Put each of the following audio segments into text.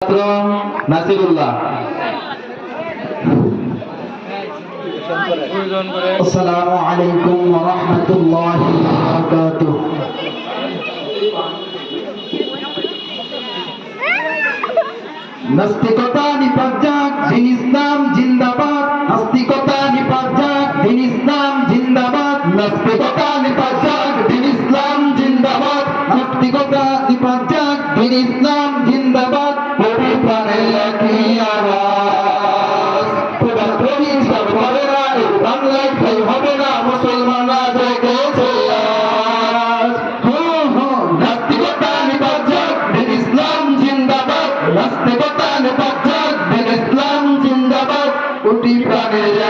ছাত্র নাসিরুল্লাহ আসসালামু আলাইকুম ওয়া রাহমাতুল্লাহি ওয়া বারাকাতুহু। নাস্তিকতা নিপাজাক দিন ইসলাম জিন্দাবাদ। জিন্দাবাদ। নাস্তিকতা নিপাজাক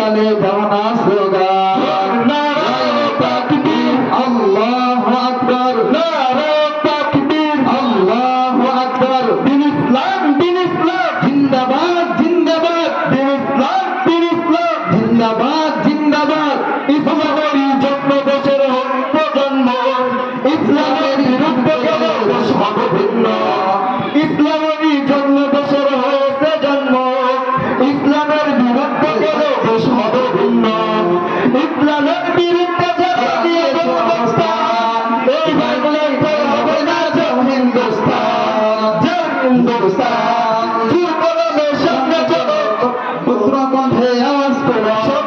তালে দাও না ইসলাম দিন ইসলাম। জিন্দাবাদ ইসলামের জন্ম দেশের প্রজন্ম। সর্বভিন্ন। ইসলামের জন্ম দেশের হয়েছে জন্ম। ইসলামের বিরুদ্ধে গেল Stop!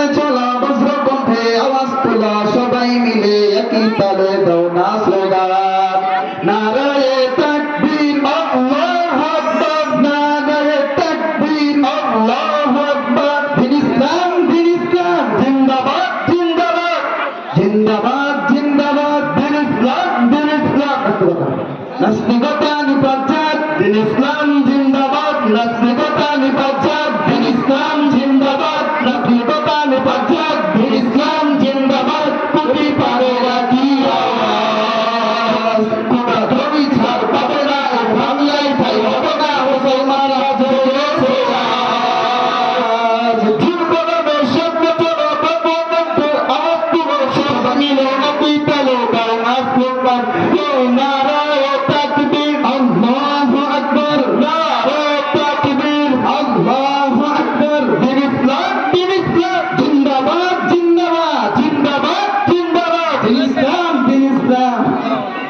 পথে চলা, বজ্র পথে আওয়াজ তোলা, সবাই মিলে একই তালে দাও না স্লোগান। নারায়ে তাকবীর, আল্লাহু আকবার। নারায়ে তাকবীর, আল্লাহু আকবার। দিন ইসলাম দিন ইসলাম, জিন্দাবাদ জিন্দাবাদ। জিন্দাবাদ জিন্দাবাদ। দিন ইসলাম দিন ইসলাম। নাস্তিকতা নিপাত দিন ইসলাম, জিন্দাবাদ। নাস্তিক আসলাম নারায়ণ